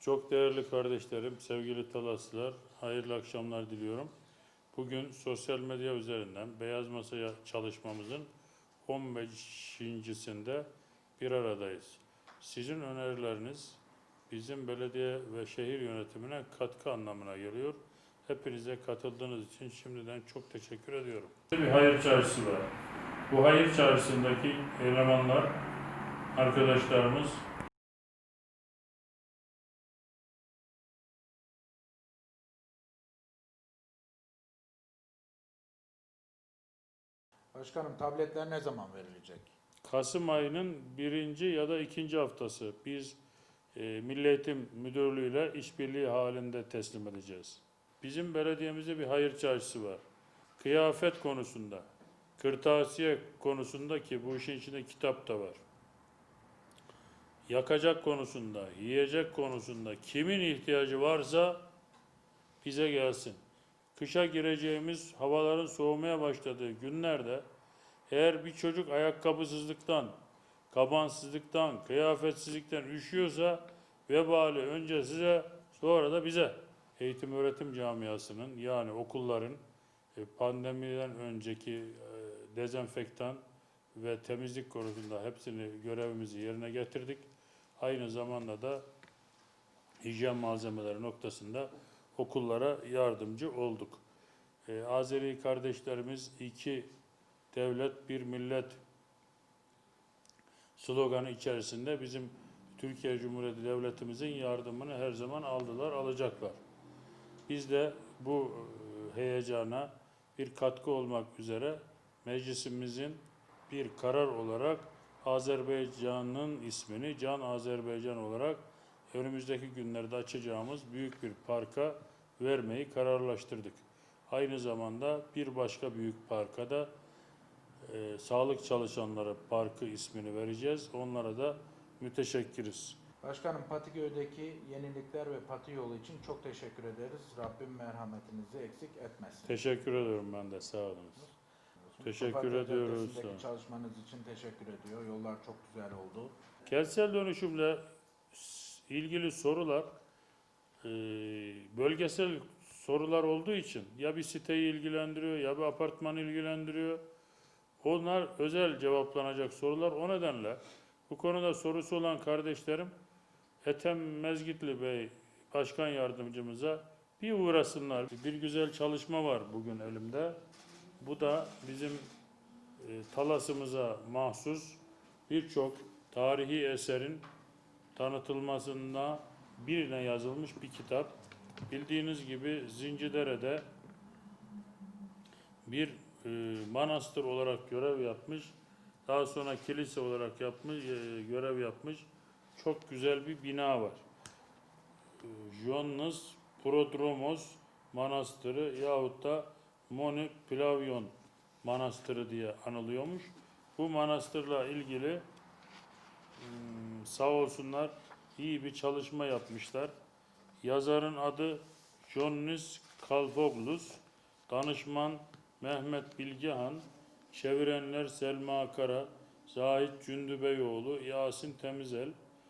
Çok değerli kardeşlerim, sevgili Talaslılar, hayırlı akşamlar diliyorum. Bugün sosyal medya üzerinden Beyaz Masaya çalışmamızın 15.sinde bir aradayız. Sizin önerileriniz bizim belediye ve şehir yönetimine katkı anlamına geliyor. Hepinize katıldığınız için şimdiden çok teşekkür ediyorum. Bir hayır çarşısı var. Bu hayır çarşısındaki elemanlar, arkadaşlarımız Başkanım tabletler ne zaman verilecek? Kasım ayının birinci ya da ikinci haftası biz e, Milli Müdürlüğü ile işbirliği halinde teslim edeceğiz. Bizim belediyemizde bir hayır çarşısı var. Kıyafet konusunda, kırtasiye konusunda ki bu işin içinde kitap da var. Yakacak konusunda, yiyecek konusunda kimin ihtiyacı varsa bize gelsin. Kışa gireceğimiz havaların soğumaya başladığı günlerde eğer bir çocuk ayakkabısızlıktan, kabansızlıktan, kıyafetsizlikten üşüyorsa vebali önce size sonra da bize. Eğitim öğretim camiasının yani okulların e, pandemiden önceki e, dezenfektan ve temizlik konusunda hepsini görevimizi yerine getirdik. Aynı zamanda da hijyen malzemeleri noktasında okullara yardımcı olduk. E, Azeri kardeşlerimiz iki devlet bir millet sloganı içerisinde bizim Türkiye Cumhuriyeti Devletimizin yardımını her zaman aldılar, alacaklar. Biz de bu e, heyecana bir katkı olmak üzere meclisimizin bir karar olarak Azerbaycan'ın ismini Can Azerbaycan olarak önümüzdeki günlerde açacağımız büyük bir parka vermeyi kararlaştırdık. Aynı zamanda bir başka büyük parka da e, sağlık çalışanları parkı ismini vereceğiz. Onlara da müteşekkiriz. Başkanım Patiköy'deki yenilikler ve Pati yolu için çok teşekkür ederiz. Rabbim merhametinizi eksik etmesin. Teşekkür ediyorum ben de sağ olun. Teşekkür Mustafa ediyoruz. Çalışmanız için teşekkür ediyor. Yollar çok güzel oldu. Kentsel dönüşümle ilgili sorular e, bölgesel sorular olduğu için ya bir siteyi ilgilendiriyor ya bir apartmanı ilgilendiriyor. Onlar özel cevaplanacak sorular. O nedenle bu konuda sorusu olan kardeşlerim Ethem Mezgitli Bey Başkan Yardımcımıza bir uğrasınlar. Bir güzel çalışma var bugün elimde. Bu da bizim e, Talas'ımıza mahsus birçok tarihi eserin tanıtılmasında birine yazılmış bir kitap. Bildiğiniz gibi Zincidere'de bir e, manastır olarak görev yapmış. Daha sonra kilise olarak yapmış, e, görev yapmış. Çok güzel bir bina var. E, Joannes Prodromos Manastırı yahut da Moni Plavyon Manastırı diye anılıyormuş. Bu manastırla ilgili Hmm, sağ olsunlar iyi bir çalışma yapmışlar. Yazarın adı Johannes Kalfoglus, danışman Mehmet Bilgehan, çevirenler Selma Kara, Zahit Cündübeyoğlu, Yasin Temizel,